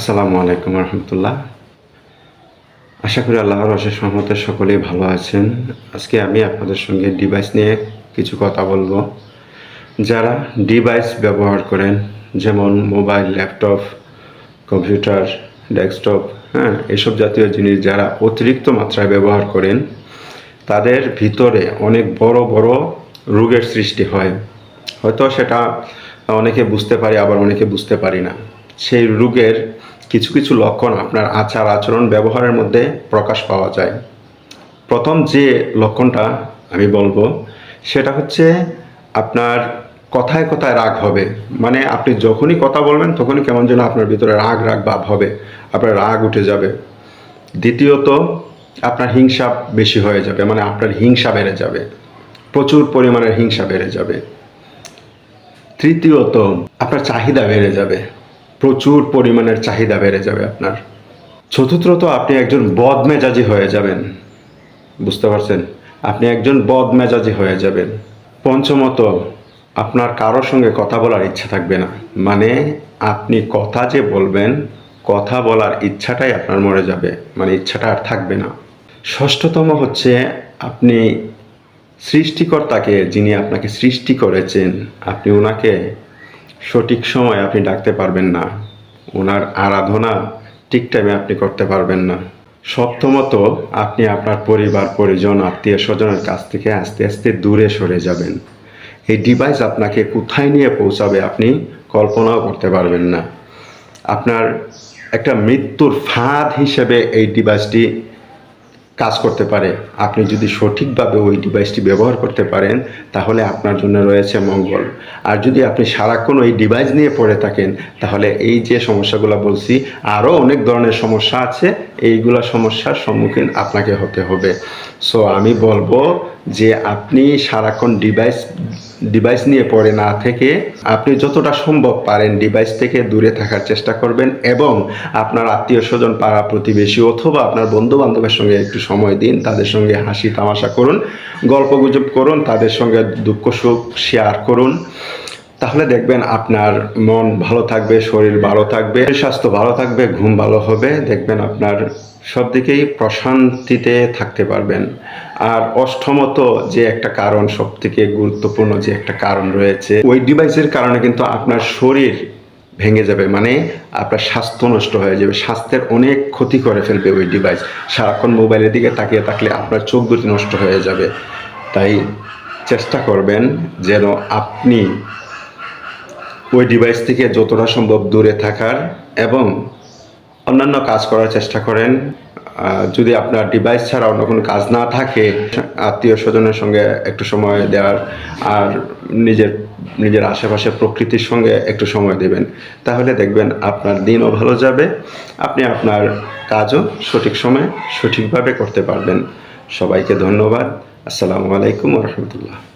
আসসালামু আলাইকুম রহমতুল্লাহ। আশা করি আল্লাহর অশেষ রহমতে সকলেই ভালো আছেন। আজকে আমি আপনাদের সঙ্গে ডিভাইস নিয়ে কিছু কথা বলব। যারা ডিভাইস ব্যবহার করেন, যেমন মোবাইল ল্যাপটপ কম্পিউটার ডেস্কটপ হ্যাঁ এসব জাতীয় জিনিস যারা অতিরিক্ত মাত্রায় ব্যবহার করেন, তাদের ভিতরে অনেক বড় বড় রোগের সৃষ্টি হয়। হয়তো সেটা অনেকে বুঝতে পারি, আবার অনেকে বুঝতে পারি না। সেই রোগের কিছু কিছু লক্ষণ আপনার আচার, আচরণ, ব্যবহারের মধ্যে প্রকাশ পাওয়া যায়। প্রথম যে লক্ষণটা আমি বলব, সেটা হচ্ছে আপনার কথায় কথায় রাগ হবে। মানে আপনি যখনই কথা বলবেন, তখনই কেমন যেন আপনার ভিতরে রাগ রাগ ভাব হবে। আপনার রাগ উঠে যাবে। দ্বিতীয়ত, আপনার হিংসা বেশি হয়ে যাবে। মানে আপনার হিংসা বেড়ে যাবে। প্রচুর পরিমাণের হিংসা বেড়ে যাবে। তৃতীয়ত, আপনার চাহিদা বেড়ে যাবে। প্রচুর পরিমাণের চাহিদা বেড়ে যাবে আপনার। চতুর্থত আপনি একজন বদমেজাজি হয়ে যাবেন। বুঝতে পারছেন? আপনি একজন বদমেজাজি হয়ে যাবেন। পঞ্চমত, আপনার কারোর সঙ্গে কথা বলার ইচ্ছা থাকবে না। মানে আপনি কথা যে বলবেন, কথা বলার ইচ্ছাটাই আপনার মরে যাবে। মানে ইচ্ছাটা আর থাকবে না। ষষ্ঠতম হচ্ছে, আপনি সৃষ্টিকর্তাকে যিনি আপনাকে সৃষ্টি করেছেন, আপনি ওনাকে সঠিক সময় আপনি ডাকতে পারবেন না। ওনার আরাধনা ঠিক টাইমে আপনি করতে পারবেন না। সপ্তমত আপনি আপনার পরিবার, পরিজন, আত্মীয় স্বজনের কাছ থেকে আস্তে আস্তে দূরে সরে যাবেন। এই ডিভাইস আপনাকে কোথায় নিয়ে পৌঁছাবে আপনি কল্পনাও করতে পারবেন না। আপনার একটা মৃত্যুর ফাঁদ হিসেবে এই ডিভাইসটি কাজ করতে পারে। আপনি যদি সঠিকভাবে ওই ডিভাইসটি ব্যবহার করতে পারেন, তাহলে আপনার জন্য রয়েছে মঙ্গল। আর যদি আপনি সারাক্ষণ ওই ডিভাইস নিয়ে পড়ে থাকেন, তাহলে এই যে সমস্যাগুলো বলছি, আরও অনেক ধরনের সমস্যা আছে। এইগুলো সমস্যার সম্মুখীন আপনাকে হতে হবে। সো আমি বলব যে আপনি সারাক্ষণ ডিভাইস ডিভাইস নিয়ে পড়ে না থেকে আপনি যতটা সম্ভব পারেন ডিভাইস থেকে দূরে থাকার চেষ্টা করবেন এবং আপনার আত্মীয় স্বজন, পাড়া প্রতিবেশী অথবা আপনার বন্ধু বান্ধবের সঙ্গে একটু সময় দিন, তাদের সঙ্গে হাসি তামাশা করুন, গল্প গুজব করুন, তাদের সঙ্গে দুঃখ, সুখ শেয়ার করুন। তাহলে দেখবেন আপনার মন ভালো থাকবে, শরীর ভালো থাকবে, স্বাস্থ্য ভালো থাকবে, ঘুম ভালো হবে, দেখবেন আপনার সব দিকেই প্রশান্তিতে থাকতে পারবেন। আর অষ্টমত যে একটা কারণ সব থেকে গুরুত্বপূর্ণ যে একটা কারণ রয়েছে, ওই ডিভাইসের কারণে কিন্তু আপনার শরীর ভেঙে যাবে মানে আপনার স্বাস্থ্য নষ্ট হয়ে যাবে, স্বাস্থ্যের অনেক ক্ষতি করে ফেলবে ওই ডিভাইস সারাক্ষণ মোবাইলের দিকে তাকিয়ে থাকলে আপনার চোখ দুটি নষ্ট হয়ে যাবে। তাই চেষ্টা করবেন যেন আপনি ওই ডিভাইস থেকে যতটা সম্ভব দূরে থাকার এবং অন্যান্য কাজ করার চেষ্টা করেন। যদি আপনার ডিভাইস ছাড়া অন্য কোনো কাজ না থাকে, আত্মীয় স্বজনের সঙ্গে একটু সময় দেওয়ার আর নিজের নিজের আশেপাশে প্রকৃতির সঙ্গে একটু সময় দেবেন, তাহলে দেখবেন আপনার দিনও ভালো যাবে। আপনি আপনার কাজও সঠিক সময়ে সঠিকভাবে করতে পারবেন। সবাইকে ধন্যবাদ। আসসালামু আলাইকুম রহমতুল্লাহ।